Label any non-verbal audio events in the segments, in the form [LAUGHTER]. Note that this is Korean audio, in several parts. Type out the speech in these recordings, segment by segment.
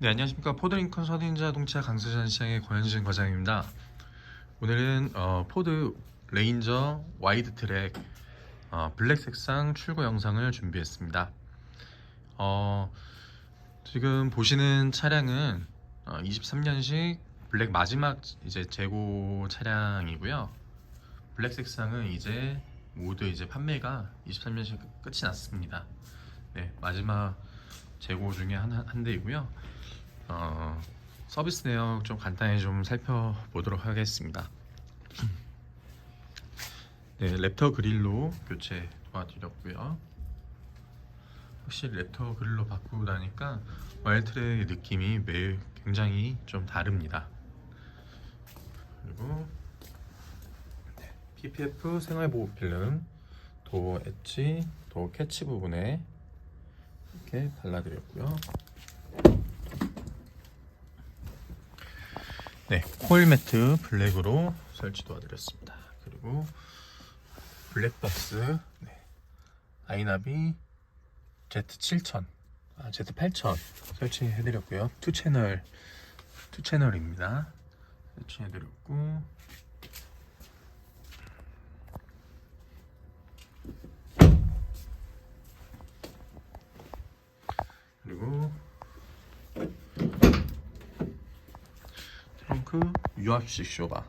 네, 안녕하십니까. 포드링컨 서딘 자동차 강수전 시장의 권현진 과장입니다. 오늘은 어, 포드 레인저 와이드 트랙 어, 블랙 색상 출고 영상을 준비했습니다. 어, 지금 보시는 차량은 어, 23년식 블랙 마지막 이제 재고 차량이고요. 블랙 색상은 이제 모두 이제 판매가 23년식 끝이 났습니다. 네, 마지막 재고 중에 한, 한 대이고요. 어, 서비스 내역 좀 간단히 좀 살펴보도록 하겠습니다. [CLEARS THROAT] 네, 랩터 그릴로 교체 도와드렸고요. 확실히 랩터 그릴로 바꾸고 나니까 와일트랙의 느낌이 매일 굉장히 좀 다릅니다. 그리고 네, PPF 생활보호 필름 도어 엣지, 도어 캐치 부분에 이렇게 발라드렸고요. 네, 코일 매트 블랙으로 설치 도와드렸습니다. 그리고 블랙박스 네, 아이나비 Z7000, 아, Z8000 설치해드렸고요. 투 채널, 투 채널입니다. 설치해드렸고 유압식 쇼바.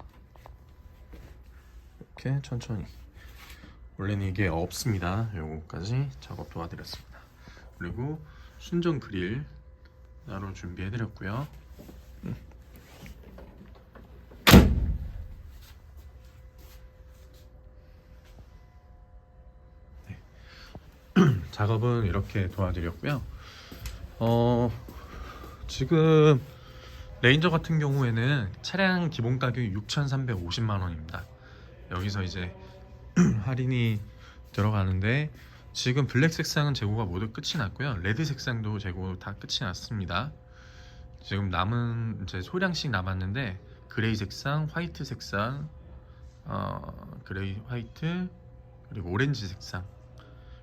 이렇게 천천히. 원래는 이게 없습니다. 요거까지 작업 도와드렸습니다. 그리고 순정 그릴 따로 준비해드렸고요. 음. 네. [CLEARS THROAT] 작업은 이렇게 도와드렸고요. 어 지금 레인저 같은 경우에는 차량 기본 가격이 6,350만 원입니다. 여기서 이제 [CLEARS THROAT] 할인이 들어가는데 지금 블랙 색상은 재고가 모두 끝이 났고요. 레드 색상도 재고 다 끝이 났습니다. 지금 남은 이제 소량씩 남았는데 그레이 색상, 화이트 색상, 어, 그레이 화이트 그리고 오렌지 색상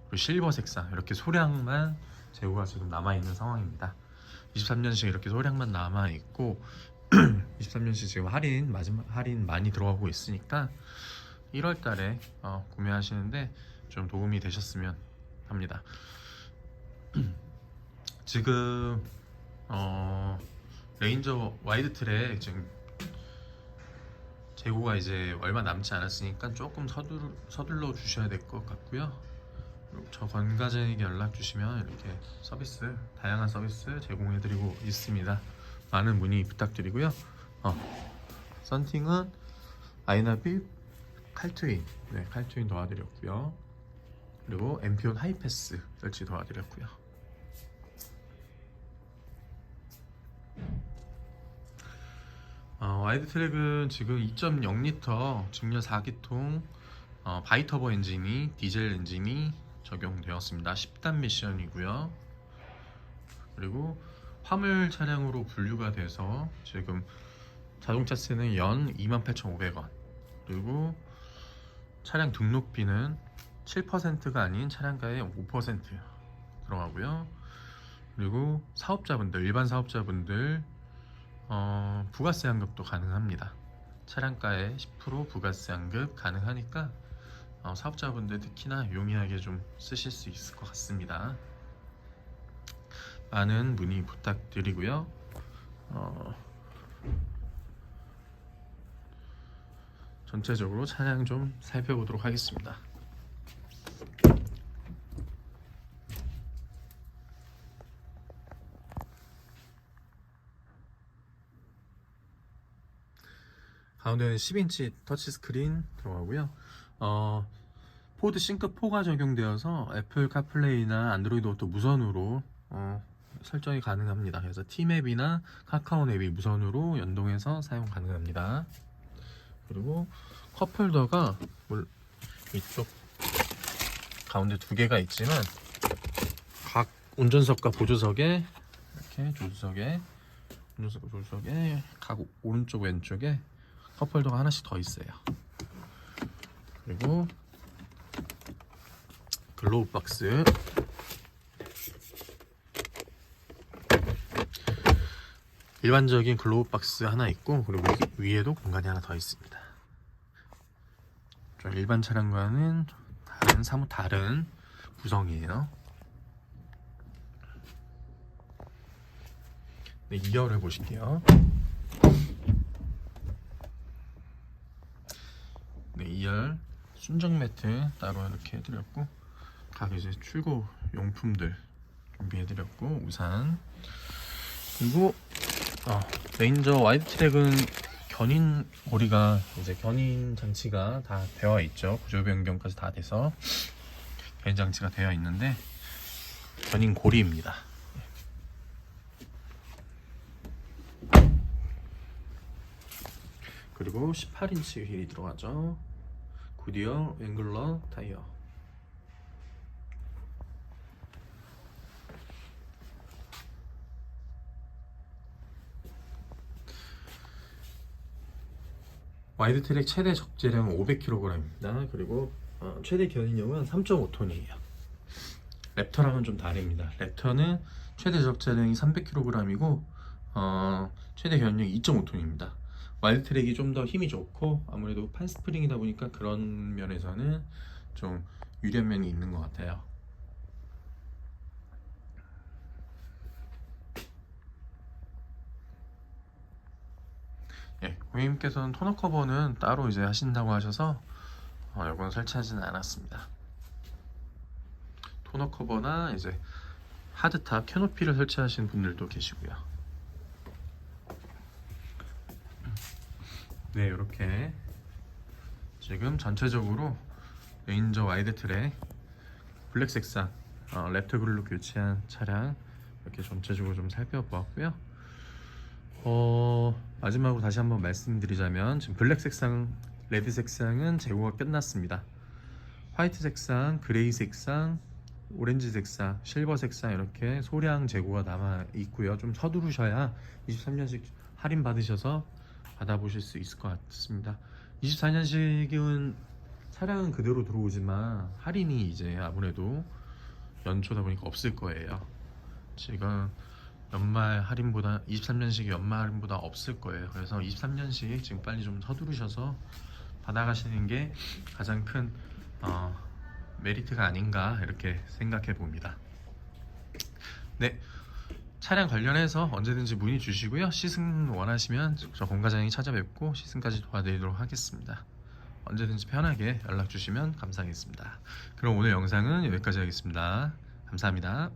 그리고 실버 색상 이렇게 소량만 재고가 지금 남아 있는 상황입니다. 23년식 이렇게 소량만 남아 있고 23년식 지금 할인 마지막 할인 많이 들어가고 있으니까 1월 달에 어, 구매하시는데 좀 도움이 되셨으면 합니다. [CLEARS THROAT] 지금 어, 레인저 와이드 트랙 지금 재고가 이제 얼마 남지 않았으니까 조금 서둘, 서둘러 주셔야 될 것 같고요. 저 권과장에게 연락 주시면 이렇게 서비스 다양한 서비스 제공해드리고 있습니다. 많은 문의 부탁드리고요. 어, 썬팅은 아이나비 칼트윈, 네 칼트윈 도와드렸고요. 그리고 엠피온 하이패스 설치 도와드렸고요. 어, 와이드 트랙은 지금 2.0L 직렬 4기통 어, 바이터보 엔진이 디젤 엔진이 적용되었습니다. 10단 미션이고요. 그리고 화물 차량으로 분류가 돼서 지금 자동차세는 연 28,500원 그리고 차량 등록비는 7%가 아닌 차량가의 5% 들어가고요. 그리고 사업자분들 일반 사업자분들 어, 부가세 환급도 가능합니다. 차량가의 10% 부가세 환급 가능하니까 어, 사업자분들 특히나 용이하게 좀 쓰실 수 있을 것 같습니다. 많은 문의 부탁드리고요. 어, 전체적으로 차량 좀 살펴보도록 하겠습니다. 가운데는 10인치 터치 스크린 들어가고요. 어, 포드 싱크 4가 적용되어서 애플 카플레이나 안드로이드 오토 무선으로 어, 설정이 가능합니다. 그래서 티맵이나 카카오 앱이 무선으로 연동해서 사용 가능합니다. 그리고 컵홀더가 물- 이쪽 가운데 두 개가 있지만 각 운전석과 보조석에 이렇게 조수석에 운전석과 보조석에 각 오른쪽 왼쪽에 컵홀더가 하나씩 더 있어요. 그리고 글로우 박스 일반적인 글로브 박스 하나 있고 그리고 위, 위에도 공간이 하나 더 있습니다. 좀 일반 차량과는 다른 사뭇 다른 구성이에요. 네, 2열 해보실게요. 네, 2열 순정 매트 따로 이렇게 해드렸고 각 이제 출고 용품들 준비해드렸고 우산 그리고 어, 레인저 와이드 트랙은 견인 고리가 이제 견인 장치가 다 되어 있죠 구조 변경까지 다 돼서 견인 장치가 되어 있는데 견인 고리입니다. 그리고 18인치 휠이 들어가죠. 구디어 앵글러 타이어. 와이드 트랙 최대 적재량은 500kg입니다. 그리고 어, 최대 견인력은 3.5톤이에요. 랩터랑은 좀 다릅니다. 랩터는 최대 적재량이 300kg이고 어, 최대 견인력이 2.5톤입니다. 와이드 트랙이 좀 더 힘이 좋고 아무래도 판 스프링이다 보니까 그런 면에서는 좀 유리한 면이 있는 것 같아요. 예, 고객님께서는 토너 커버는 따로 이제 하신다고 하셔서 어, 이건 설치하지는 않았습니다. 토너 커버나 이제 하드탑 캐노피를 설치하신 분들도 계시고요. 네, 이렇게 지금 전체적으로 레인저 와이드 트랙 블랙 색상 어, 랩터 글로 교체한 차량 이렇게 전체적으로 좀 살펴보았고요. 어, 마지막으로 다시 한번 말씀드리자면 지금 블랙 색상, 레드 색상은 재고가 끝났습니다. 화이트 색상, 그레이 색상, 오렌지 색상, 실버 색상 이렇게 소량 재고가 남아 있고요. 좀 서두르셔야 23년식 할인 받으셔서 받아보실 수 있을 것 같습니다. 24년식은 차량은 그대로 들어오지만 할인이 이제 아무래도 연초다 보니까 없을 거예요. 지금 연말 할인보다 23년식이 연말 할인보다 없을 거예요. 그래서 23년식 지금 빨리 좀 서두르셔서 받아가시는 게 가장 큰 어, 메리트가 아닌가 이렇게 생각해 봅니다. 네. 차량 관련해서 언제든지 문의 주시고요. 시승 원하시면 저 공과장이 찾아뵙고 시승까지 도와드리도록 하겠습니다. 언제든지 편하게 연락 주시면 감사하겠습니다. 그럼 오늘 영상은 여기까지 하겠습니다. 감사합니다.